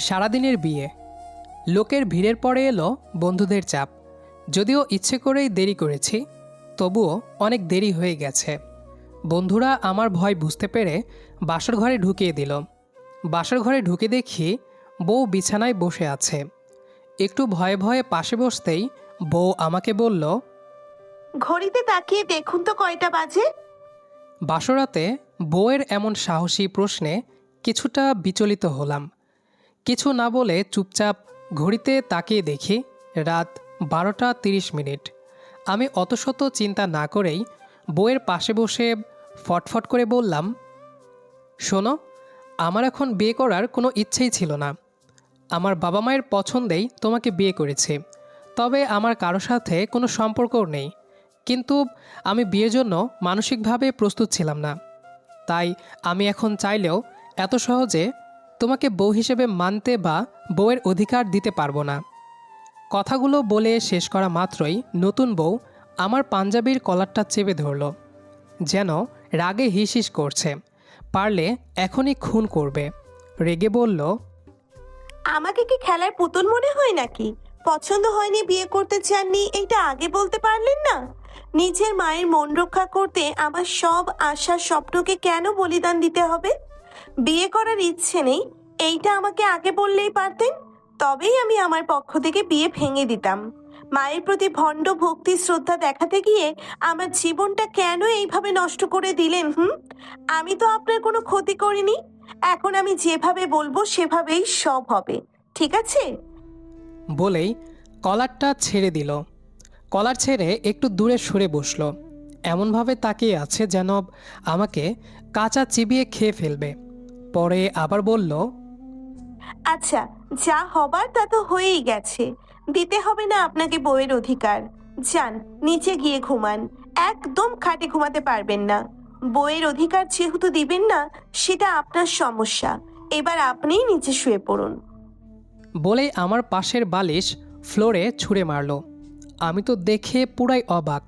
সারাদিনের বিয়ে। লোকের ভিড়ের পরে এলো বন্ধুদের চাপ। যদিও ইচ্ছে করেই দেরি করেছি তবুও অনেক দেরি হয়ে গেছে। বন্ধুরা আমার ভয় বুঝতে পেরে বাসর ঘরে ঢুকিয়ে দিল। বাসর ঘরে ঢুকে দেখি বউ বিছানায় বসে আছে। একটু ভয়ে ভয়ে পাশে বসতেই বউ আমাকে বলল ঘড়িতে তাকিয়ে দেখুন তো কয়টা বাজে। বাসরাতে বউয়ের এমন সাহসী প্রশ্নে কিছুটা বিচলিত হলাম। কিছু না বলে চুপচাপ ঘড়িতে তাকিয়ে দেখি রাত বারোটা তিরিশ মিনিট। আমি অতশত চিন্তা না করেই বউয়ের পাশে বসে ফটফট করে বললাম, শোনো, আমার এখন বিয়ে করার কোনো ইচ্ছেই ছিল না। আমার বাবা মায়ের পছন্দেই তোমাকে বিয়ে করেছি। তবে আমার কারও সাথে কোনো সম্পর্কও নেই। কিন্তু আমি বিয়ের জন্য মানসিকভাবে প্রস্তুত ছিলাম না। তাই আমি এখন চাইলেও এত সহজে তোমাকে বউ হিসেবে মানতে বা বউয়ের অধিকার দিতে পারব না। কথাগুলো বলে শেষ করা মাত্রই নতুন বউ আমার পাঞ্জাবির কলারটা চেপে ধরল, যেন রাগে হিস হিস করছে। পারলে এখনই খুন করবে, রেগে বলল, আমাকে কি খেলার পুতুল মনে হয় নাকি? পছন্দ হয়নি বিয়ে করতে চাননি এইটা আগে বলতে পারলেন না? নিজের মায়ের মন রক্ষা করতে আমার সব আশা স্বপ্নকে কেন বলিদান দিতে হবে? বিয়ে করার ইচ্ছে নেই, এইটা আমাকে আগে বললেই পারতেন? তবেই আমি আমার পক্ষ থেকে বিয়ে ভেঙে দিতাম। মায়ের প্রতি ভণ্ড ভক্তি শ্রদ্ধা দেখাতে গিয়ে আমার জীবনটা কেন এইভাবে নষ্ট করে দিলেন, হুম? আমি তো আপনার কোনো ক্ষতি করিনি। এখন আমি যেভাবে বলব সেভাবেই সব হবে, ঠিক আছে? বলেই কলারটা ছেড়ে দিল। কলার ছেড়ে একটু দূরে সরে বসল। এমনভাবে তাকিয়ে আছে যেন আমাকে কাঁচা চিবিয়ে খেয়ে ফেলবে। পরে আবার বলল আচ্ছা যা হবার তা তো হয়েই গেছে। দিতে হবে না আপনাকে বইয়ের অধিকার। যান নিচে গিয়ে ঘুমান। একদম খাটে ঘুমাতে পারবেন না। বইয়ের অধিকার যেহেতু দিবেন না সেটা আপনার সমস্যা। এবার আপনিই নিচে শুয়ে পড়ুন। বলে আমার পাশের বালিশ ফ্লোরে ছুঁড়ে মারল। আমি তো দেখে পুরাই অবাক।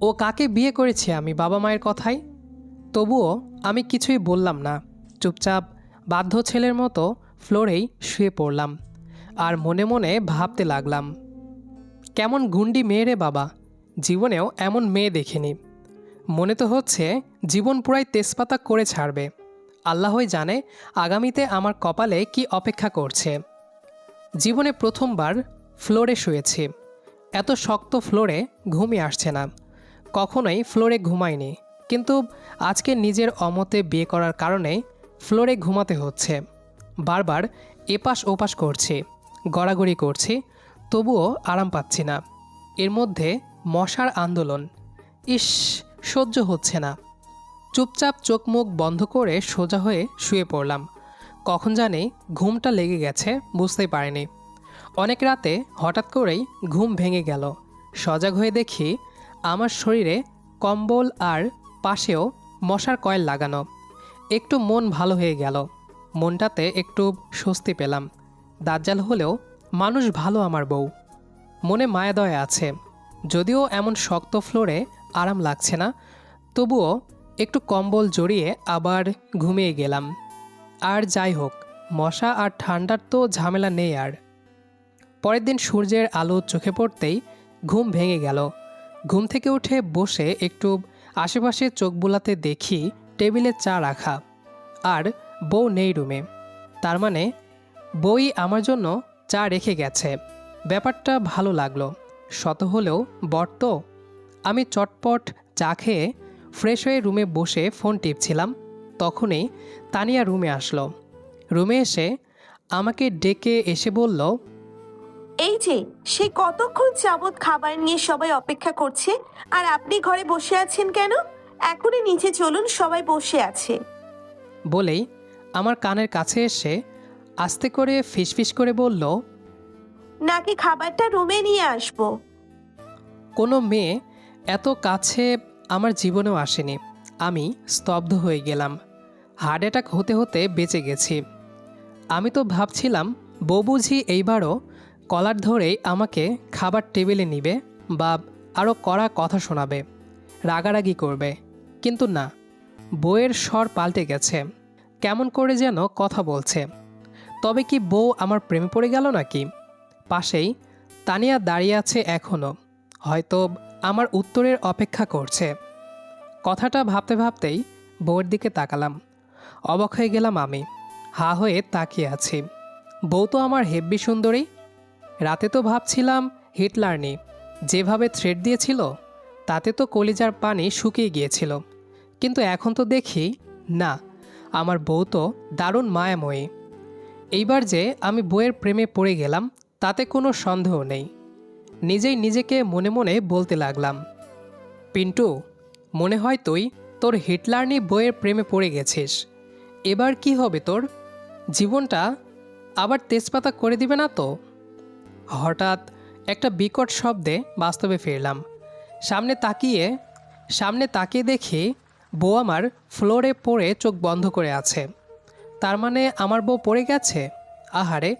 ও কাকে বিয়ে করেছে আমি বাবা মায়ের কথায়? তবুও আমি কিছুই বললাম না। চুপচাপ বাধ্য ছেলের মতো ফ্লোরেই শুয়ে পড়লাম আর মনে মনে ভাবতে লাগলাম, কেমন গুন্ডি মেয়ে রে বাবা, জীবনেও এমন মেয়ে দেখিনি। মনে তো হচ্ছে জীবন পুরাই তেজপাতা করে ছাড়বে। আল্লাহই জানে আগামীতে আমার কপালে কি অপেক্ষা করছে। জীবনে প্রথমবার ফ্লোরে শুয়েছি। এত শক্ত ফ্লোরে ঘুমিয়ে আসছে না। কখনোই ফ্লোরে ঘুমাইনি। কিন্তু আজকে নিজের অমতে বিয়ে করার কারণে ফ্লোরে ঘুমাতে হচ্ছে। বারবার এপাশ ওপাশ করছি, গড়াগড়ি করছি, তবুও আরাম পাচ্ছি না। এর মধ্যে মশার আন্দোলন। ইস, সহ্য হচ্ছে না। চুপচাপ চোখ মুখ বন্ধ করে সোজা হয়ে শুয়ে পড়লাম। কখন জানি ঘুমটা লেগে গেছে, বুঝতেই পারিনি। অনেক রাতে হঠাৎ করেই ঘুম ভেঙে গেল। সজাগ হয়ে দেখি আমার শরীরে কম্বল আর পাশেও মশার কয়েল লাগানো। একটু মন ভালো হয়ে গেল। মনটাতে একটু স্বস্তি পেলাম। দাজ্জাল হলেও, মানুষ ভালো আমার বউ। মনে মায়াদয় আছে। যদিও এমন শক্ত ফ্লোরে আরাম লাগছে না, তবুও একটু কম্বল জড়িয়ে আবার ঘুমিয়ে গেলাম। আর যাই হোক, মশা আর ঠান্ডার তো ঝামেলা নেই আর। পরের দিন সূর্যের আলো চোখে পড়তেই ঘুম ভেঙে গেল। ঘুম থেকে উঠে বসে একটু আশেপাশে চোখ বোলাতে দেখি টেবিলে চা রাখা। আর বউ নেই রুমে। তার মানে বই আমার জন্য চা রেখে গেছে। ব্যাপারটা ভালো লাগল। শত হলেও বট আমি চটপট চা খেয়ে ফ্রেশ হয়ে রুমে বসে ফোন টিপছিলাম। তখনই তানিয়া রুমে আসলো। রুমে এসে আমাকে ডেকে এসে বলল, এই যে, সে কতক্ষণ যাবৎ খাবার নিয়ে সবাই অপেক্ষা করছে? আর আপনি ঘরে বসে আছেন কেন? এখনই নিচে চলুন সবাই বসে আছে। বলেই আমার কানের কাছে এসে আস্তে করে ফিসফিস করে বলল নাকি খাবারটা রুমে নিয়ে আসব? কোনো মেয়ে এত কাছে আমার জীবনেও আসেনি। আমি স্তব্ধ হয়ে গেলাম। হার্ট অ্যাটাক হতে হতে বেঁচে গেছি। আমি তো ভাবছিলাম বউ বুঝি এইবারও কলার ধরেই আমাকে খাবার টেবিলে নিবে বা আরও কড়া কথা শোনাবে রাগারাগি করবে। কিন্তু না বইয়ের স্বর পাল্টে গেছে। কেমন করে যেন কথা বলছে। তবে কি বউ আমার প্রেমে পড়ে গেল নাকি? পাশেই তানিয়া দাঁড়িয়ে আছে এখনও হয়তো আমার উত্তরের অপেক্ষা করছে। কথাটা ভাবতে ভাবতেই বউয়ের দিকে তাকালাম। অবাক হয়ে গেলাম আমি। হা হয়ে তাকিয়ে আছি। বউ তো আমার হেব্বি সুন্দরী। রাতে তো ভাবছিলাম হিটলারনি যেভাবে থ্রেড দিয়েছিল তাতে তো কলিজার পানি শুকিয়ে গিয়েছিল। কিন্তু এখন তো দেখি, না, আমার বউ তো দারুণ মায়াময়ী। এইবার যে আমি বইয়ের প্রেমে পড়ে গেলাম, তাতে কোনো সন্দেহ নেই। নিজেই নিজেকে মনে মনে বলতে লাগলাম, পিন্টু, মনে হয় তুই তোর হিটলারনি বইয়ের প্রেমে পড়ে গেছিস। এবার কি হবে তোর? জীবনটা আবার তেজপাতা করে দিবে না তো? হঠাৎ একটা বিকট শব্দে বাস্তবে ফিরলাম। সামনে তাকিয়ে সামনে তাকিয়ে দেখি বউ আমার ফ্লোরে পড়ে চোখ বন্ধ করে আছে। তার মানে আমার বউ পড়ে গেছে? আহারে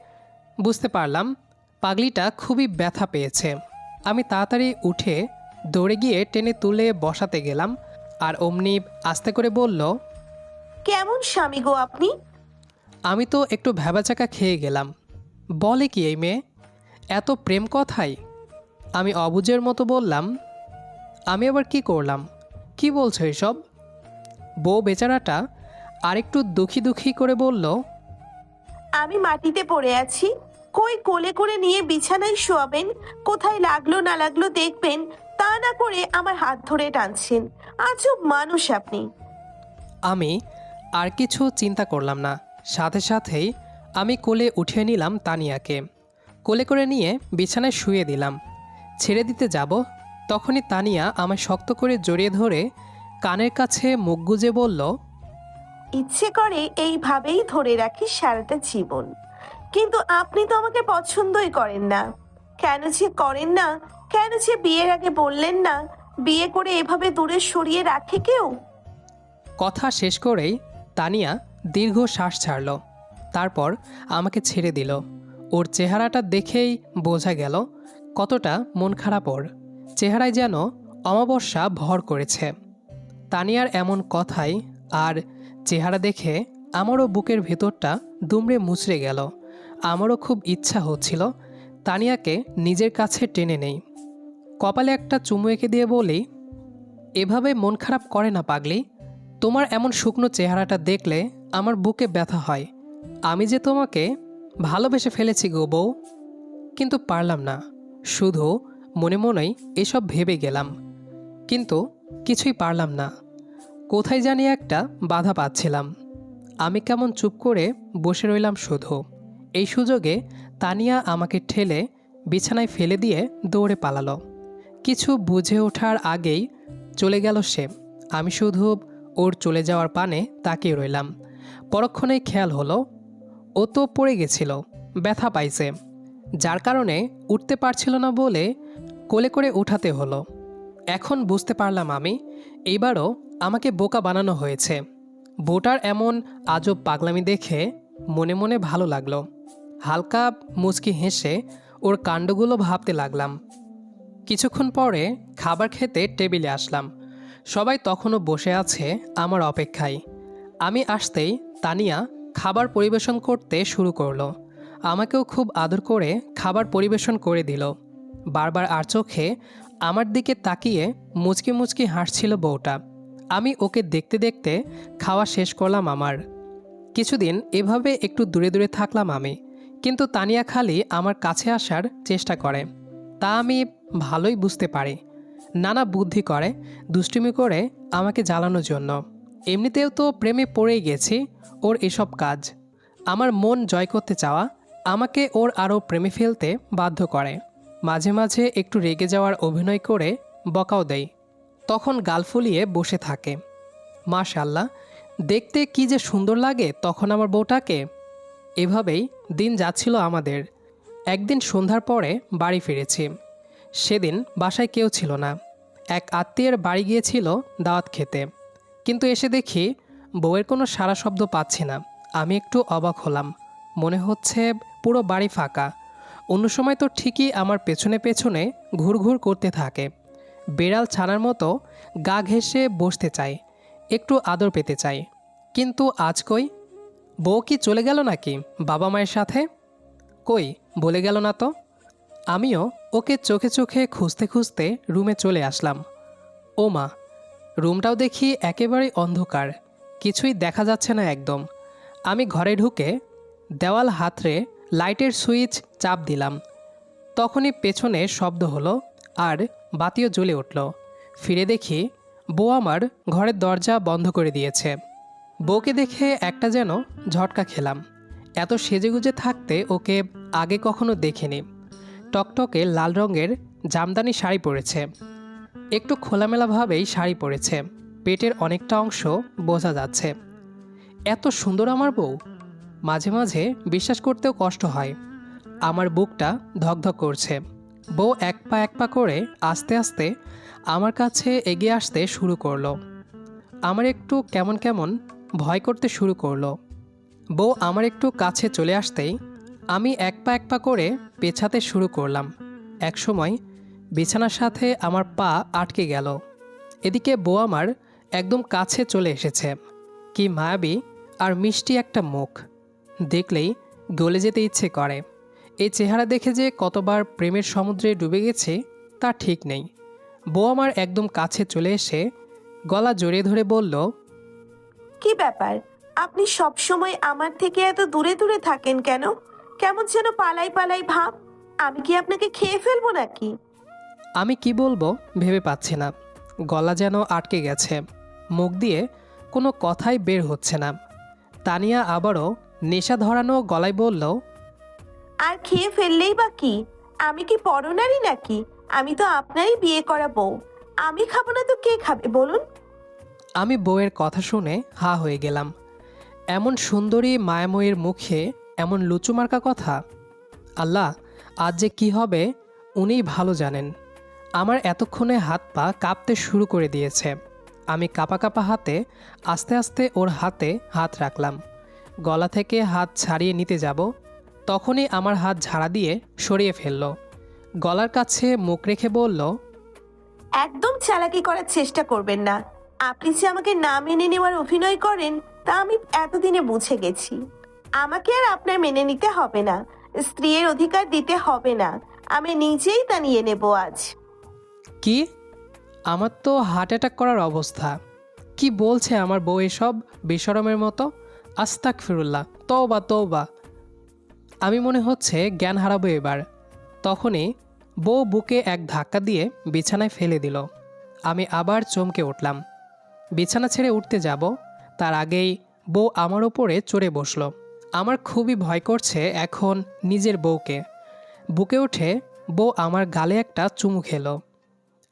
বুঝতে পারলাম পাগলিটা খুবই ব্যথা পেয়েছে। আমি তাড়াতাড়ি উঠে দৌড়ে গিয়ে টেনে তুলে বসাতে গেলাম আর অমনি আস্তে করে বলল কেমন স্বামী গো আপনি? আমি তো একটু ভ্যাবাচাকা খেয়ে গেলাম। বলে কি এই মেয়ে? এত প্রেম কথাই? আমি অবুজের মতো বললাম আমি আবার কি করলাম? কি বলছো এসব? বউ বেচারাটা আরেকটু দুঃখী দুঃখী করে বলল আমি মাটিতে পড়ে আছি। কই কোলে করে নিয়ে বিছানায় শোয়াবেন? কোথায় লাগল না লাগল দেখবেন। তা না করে আমার হাত ধরে টানছেন। আজব মানুষ আপনি। আমি আর কিছু চিন্তা করলাম না। সাথে সাথেই আমি কোলে উঠিয়ে নিলাম তানিয়াকে। কোলে করে নিয়ে বিছানায় শুয়ে দিলাম। ছেড়ে দিতে যাব তখনই তানিয়া আমায় শক্ত করে জড়িয়ে ধরে কানের কাছে মুখ গুজে বলল ইচ্ছে করে এইভাবেই ধরে রাখি সারাটা জীবন। কিন্তু আপনি তো আমাকে পছন্দই করেন না। কেন যে করেন না? কেন যে বিয়ের আগে বললেন না? বিয়ে করে এভাবে দূরে সরিয়ে রাখে কেউ? কথা শেষ করেই তানিয়া দীর্ঘ শ্বাস ছাড়ল। তারপর আমাকে ছেড়ে দিল। ওর চেহারাটা দেখেই বোঝা গেল কতটা মন খারাপ ওর। চেহারায় যেন অমাবস্যা ভর করেছে। তানিয়ার এমন কথাই আর চেহারা দেখে আমারও বুকের ভেতরটা দুমড়ে মুচড়ে গেল। আমারও খুব ইচ্ছা হচ্ছিল তানিয়াকে নিজের কাছে টেনে নেই। কপালে একটা চুমু এঁকে দিয়ে বলি, এভাবে মন খারাপ করে না পাগলি। তোমার এমন শুকনো চেহারাটা দেখলে আমার বুকে ব্যথা হয়। আমি যে তোমাকে ভালোবেসে ফেলেছি গো বউ। কিন্তু পারলাম না। শুধু মনে মনেই এসব ভেবে গেলাম। কিন্তু কিছুই পারলাম না। কোথায় জানি একটা বাধা পাচ্ছিলাম। আমি কেমন চুপ করে বসে রইলাম শুধু। এই সুযোগে তানিয়া আমাকে ঠেলে বিছানায় ফেলে দিয়ে দৌড়ে পালালো। কিছু বুঝে ওঠার আগেই চলে গেল সে। আমি শুধু ওর চলে যাওয়ার পানে তাকিয়ে রইলাম। পরক্ষণে খেয়াল হলো, ও তো পড়ে গেছিল, ব্যথা পাইছে। যার কারণে উঠতে পারছিল না বলে কোলে করে উঠাতে হলো। এখন বুঝতে পারলাম আমি, এইবারও আমাকে বোকা বানানো হয়েছে। বোটার এমন আজব পাগলামি দেখে মনে মনে ভালো লাগল। হালকা মুচকি হেসে ওর কাণ্ডগুলো ভাবতে লাগলাম। কিছুক্ষণ পরে খাবার খেতে টেবিলে আসলাম। সবাই তখনও বসে আছে আমার অপেক্ষায়। আমি আসতেই তানিয়া খাবার পরিবেশন করতে শুরু করল। আমাকেও খুব আদর করে খাবার পরিবেশন করে দিল। বারবার আর চোখে আমার দিকে তাকিয়ে মুচকি মুচকি হাসছিল বউটা। আমি ওকে দেখতে দেখতে খাওয়া শেষ করলাম আমার। কিছুদিন এভাবে একটু দূরে দূরে থাকলাম আমি, কিন্তু তানিয়া খালি আমার কাছে আসার চেষ্টা করে। তা আমি ভালোই বুঝতে পারি। নানা বুদ্ধি করে, দুষ্টুমি করে আমাকে জ্বালানোর জন্য। এমনিতেও তো প্রেমে পড়েই গেছি ওর এসব কাজ। আমার মন জয় করতে চাওয়া আমাকে ওর আরও প্রেমে ফেলতে বাধ্য করে। মাঝে মাঝে একটু রেগে যাওয়ার অভিনয় করে বকাও দেয়। তখন গাল ফুলিয়ে বসে থাকে। মাশাল্লাহ দেখতে কি যে সুন্দর লাগে তখন আমার বউটাকে। এভাবেই দিন যাচ্ছিল আমাদের। একদিন সন্ধ্যার পরে বাড়ি ফিরেছি। সেদিন বাসায় কেউ ছিল না। এক আত্মীয়ের বাড়ি গিয়েছিল দাওয়াত খেতে। কিন্তু এসে দেখি বউয়ের কোনো সারা শব্দ পাচ্ছি না। আমি একটু অবাক হলাম। মনে হচ্ছে পুরো বাড়ি ফাঁকা। অন্য সময় তো ঠিকই আমার পেছনে পেছনে ঘুরঘুর করতে থাকে। বেড়াল ছানার মতো গা ঘেঁষে বসতে চাই একটু আদর পেতে চাই কিন্তু আজ কই? বউ কি চলে গেল নাকি বাবা মায়ের সাথে? কই, বলে গেল না তো। আমিও ওকে চোখে চোখে খুঁজতে খুঁজতে রুমে চলে আসলাম। ও মা, রুমটাও দেখি একেবারেই অন্ধকার, কিছুই দেখা যাচ্ছে না একদম। আমি ঘরে ঢুকে দেওয়াল হাতড়ে লাইটের সুইচ চাপ দিলাম। তখনই পেছনে শব্দ হলো আর বাতিও জ্বলে উঠল। ফিরে দেখি বউ আমার ঘরের দরজা বন্ধ করে দিয়েছে। বউকে দেখে একটা যেন ঝটকা খেলাম। এত সেজেগুজে থাকতে ওকে আগে কখনো দেখিনি। টকটকে লাল রঙের জামদানি শাড়ি পরেছে। একটু খোলামেলাভাবেই শাড়ি পরেছে। পেটের অনেকটা অংশ বোঝা যাচ্ছে। এত সুন্দর আমার বউ। মাঝে মাঝে বিশ্বাস করতেও কষ্ট হয়। আমার বুকটা ধকধক করছে। বউ এক পা এক পা করে আস্তে আস্তে আমার কাছে এগিয়ে আসতে শুরু করল। আমার একটু কেমন কেমন ভয় করতে শুরু করল। বউ আমার একটু কাছে চলে আসতেই আমি এক পা এক পা করে পেছাতে শুরু করলাম। একসময় বিছানার সাথে আমার পা আটকে গেল। এদিকে বউ আমার একদম কাছে চলে এসেছে। কি মায়াবী আর মিষ্টি একটা মুখ। দেখলেই গলে যেতে ইচ্ছে করে। এই চেহারা দেখে যে কতবার প্রেমের সমুদ্রে ডুবে গেছে তা ঠিক নেই। বউ আমার একদম কাছে চলে এসে গলা জড়িয়ে ধরে বলল কি ব্যাপার? আপনি সব সময় আমার থেকে এত দূরে দূরে থাকেন কেন? কেমন যেন পালাই পালাই ভাব। আমি কি আপনাকে খেয়ে ফেলব নাকি? আমি কি বলব ভেবে পাচ্ছি না। গলা যেন আটকে গেছে। মুখ দিয়ে কোনো কথাই বের হচ্ছে না। তানিয়া আবারও নেশা ধরানো গলায় বলল আর খেয়ে ফেললেই বা কি? আমি কি পরনারী নাকি? আমি তো আপনারই বিয়ে করা বউ আমি খাব না তো কে খাবে বলুন? আমি বউয়ের কথা শুনে হা হয়ে গেলাম। এমন সুন্দরী মায়াময়ের মুখে এমন লুচুমার্কা কথা? আল্লাহ আজ যে কি হবে উনিই ভালো জানেন। আমার এতক্ষণে হাত পা কাঁপতে শুরু করে দিয়েছে। আমি কাপা কাপা হাতে আস্তে আস্তে ওর হাতে হাত রাখলাম। গলা থেকে হাত ছাড়িয়ে নিতে যাব তখনই আমার হাত ঝাড়া দিয়ে সরিয়ে ফেলল। গলার কাছে মুখ রেখে বলল একদম চালাকি করার চেষ্টা করবেন না। আপনি যে আমাকে না মেনে নেওয়ার অভিনয় করেন তা আমি এতদিনে বুঝে গেছি। আমাকে আর আপনার মেনে নিতে হবে না। স্ত্রীর অধিকার দিতে হবে না। আমি নিজেই তা নিয়ে নেব আজ। কি? আমার তো হার্ট অ্যাটাক করার অবস্থা। কি বলছে আমার বউ এসব? বেসরমের মতো? আস্তাক ফিরুল্লাহ তওবা তওবা। আমি মনে হচ্ছে জ্ঞান হারাবো এবার। তখনই বউ বুকে এক ধাক্কা দিয়ে বিছানায় ফেলে দিল। আমি আবার চমকে উঠলাম। বিছানা ছেড়ে উঠতে যাব, তার আগেই বউ আমার ওপরে চড়ে বসল। আমার খুবই ভয় করছে এখন নিজের বউকে। বুকে উঠে বউ আমার গালে একটা চুমু খেলো।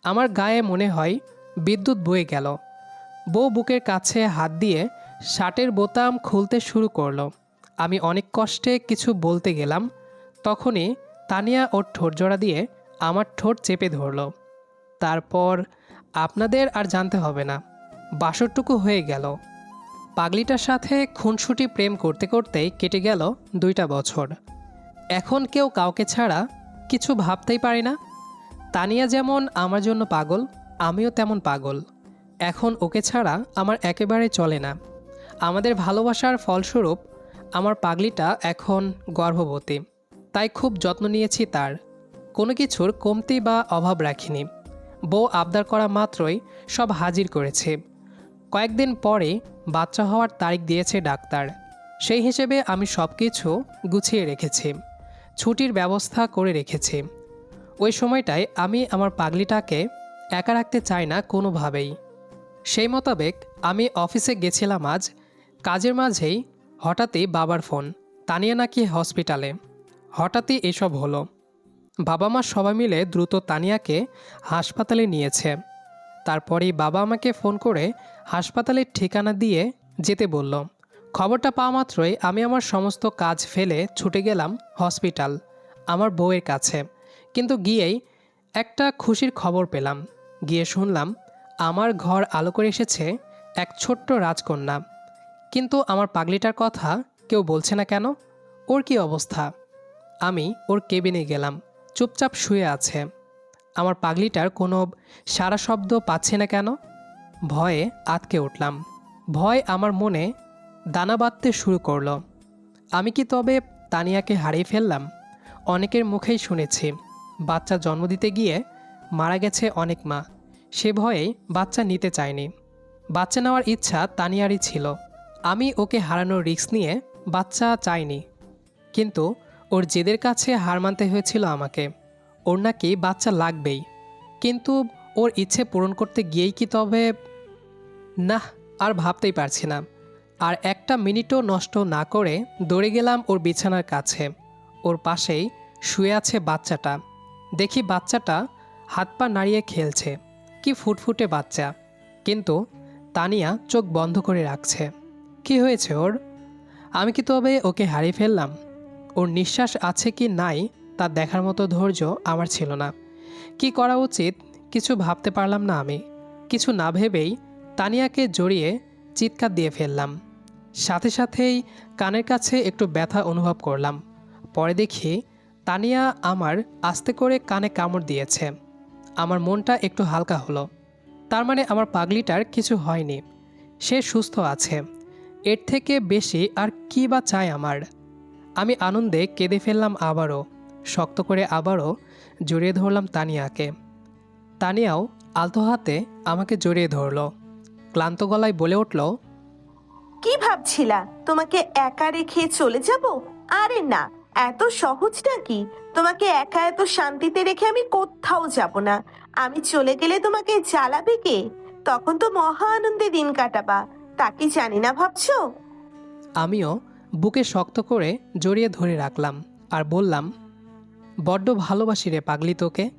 আমার গায়ে মনে হয় বিদ্যুৎ বয়ে গেল। বউ বুকের কাছে হাত দিয়ে শার্টের বোতাম খুলতে শুরু করল। আমি অনেক কষ্টে কিছু বলতে গেলাম। তখনই তানিয়া ওর ঠোঁট জোড়া দিয়ে আমার ঠোঁট চেপে ধরলো। তারপর, আপনাদের আর জানতে হবে না। বাসরটুকু হয়ে গেল। পাগলিটার সাথে খুনসুটি প্রেম করতে করতেই কেটে গেল দুইটা বছর। এখন কেউ কাউকে ছাড়া কিছু ভাবতেই পারি না। তানিয়া যেমন আমার জন্য পাগল, আমিও তেমন পাগল। এখন ওকে ছাড়া আমার একেবারে চলে না। আমাদের ভালোবাসার ফলস্বরূপ আমার পাগলিটা এখন গর্ভবতী, তাই খুব যত্ন নিয়েছি তার। কোনো কিছুর কমতি বা অভাব রাখিনি। বউ আবদার করা মাত্রই সব হাজির করেছে। কয়েকদিন পরে বাচ্চা হওয়ার তারিখ দিয়েছে ডাক্তার। সেই হিসেবে আমি সব কিছু গুছিয়ে রেখেছি, ছুটির ব্যবস্থা করে রেখেছি। ওই সময়টায় আমি আমার পাগলিটাকে একা রাখতে চাই না কোনোভাবেই। সেই মোতাবেক আমি অফিসে গেছিলাম আজ কাজের মাঝেই হঠাৎই বাবার ফোন, তানিয়া নাকি হসপিটালে। হঠাৎই এসব হলো। বাবা মা সবাই মিলে দ্রুত তানিয়াকে হাসপাতালে নিয়েছে। তারপরেই বাবা আমাকে ফোন করে হাসপাতালের ঠিকানা দিয়ে যেতে বলল। খবরটা পাওয়া মাত্রই আমি আমার সমস্ত কাজ ফেলে ছুটে গেলাম হসপিটাল, আমার বউয়ের কাছে। কিন্তু গিয়েই একটা খুশির খবর পেলাম। গিয়ে শুনলাম, আমার ঘর আলো করে এসেছে এক ছোট্ট রাজকন্যা। কিন্তু আমার পাগলিটার কথা কেউ বলছে না কেন? ওর কি অবস্থা? আমি ওর কেবিনে গেলাম, চুপচাপ শুয়ে আছে। আমার পাগলিটার কোনো সারা শব্দ পাচ্ছে না কেন? ভয়ে আতকে উঠলাম। ভয় আমার মনে দানা বাঁধতে শুরু করল। আমি কি তবে তানিয়াকে হারিয়ে ফেললাম? অনেকের মুখেই শুনেছি, বাচ্চা জন্ম দিতে গিয়ে মারা গেছে অনেক মা। সে ভয়েই বাচ্চা নিতে চায়নি। বাচ্চা নেওয়ার ইচ্ছা তানিয়ারই ছিল। আমি ওকে হারানোর রিস্ক নিয়ে বাচ্চা চাইনি। কিন্তু ওর জেদের কাছে হার মানতে হয়েছিল আমাকে। ওর নাকি বাচ্চা লাগবেই। কিন্তু ওর ইচ্ছে পূরণ করতে গিয়েই কি তবে না আর ভাবতেই পারছি না। আর একটা মিনিটও নষ্ট না করে দৌড়ে গেলাম ওর বিছানার কাছে। ওর পাশেই শুয়ে আছে বাচ্চাটা। দেখি বাচ্চাটা হাত পা নাড়িয়ে খেলছে। কি ফুটফুটে বাচ্চা। কিন্তু তানিয়া চোখ বন্ধ করে রাখছে। কি হয়েছে ওর? আমি কি তবে ওকে হারিয়ে ফেললাম? ওর নিঃশ্বাস আছে কি নাই তা দেখার মতো ধৈর্য আমার ছিল না। কি করা উচিত কিছু ভাবতে পারলাম না আমি। কিছু না ভেবেই তানিয়াকে জড়িয়ে চিৎকার দিয়ে ফেললাম। সাথে সাথেই কানের কাছে একটু ব্যথা অনুভব করলাম। পরে দেখি তানিয়া আমার আস্তে করে কানে কামড় দিয়েছে। আমার মনটা একটু হালকা হলো। তার মানে আমার পাগলিটার কিছু হয়নি। সে সুস্থ আছে। এর থেকে বেশি আর কি বা চাই আমার? আমি আনন্দে কেঁদে ফেললাম আবারও, শক্ত করে আবারও জড়িয়ে ধরলাম তানিয়াকে। তানিয়াও আলতো হাতে আমাকে জড়িয়ে ধরলো, ক্লান্ত গলায় বলে উঠল, কি ভাবছিলা? তোমাকে একা রেখে চলে যাব? আরে না, এত সহজ নাকি তোমাকে একা এত শান্তিতে রেখে আমি কোথাও যাব না। আমি চলে গেলে তোমাকে জ্বালাবে কে? তখন তো মহা আনন্দে দিন কাটাবা। তা কি জানি না ভাবছ? আমিও বুকে শক্ত করে জড়িয়ে ধরে রাখলাম আর বললাম, বড্ড ভালোবাসি রে পাগলি তোকে,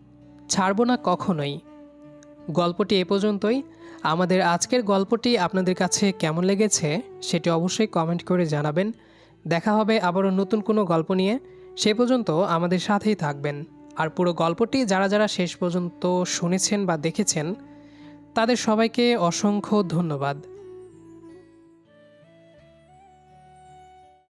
ছাড়বো না কখনোই। গল্পটি এ পর্যন্তই। আমাদের আজকের গল্পটি আপনাদের কাছে কেমন লেগেছে সেটি অবশ্যই কমেন্ট করে জানাবেন। দেখা হবে আবারও নতুন কোনো গল্প নিয়ে। সে পর্যন্ত আমাদের সাথেই থাকবেন। আর পুরো গল্পটি যারা যারা শেষ পর্যন্ত শুনেছেন বা দেখেছেন, তাদের সবাইকে অসংখ্য ধন্যবাদ।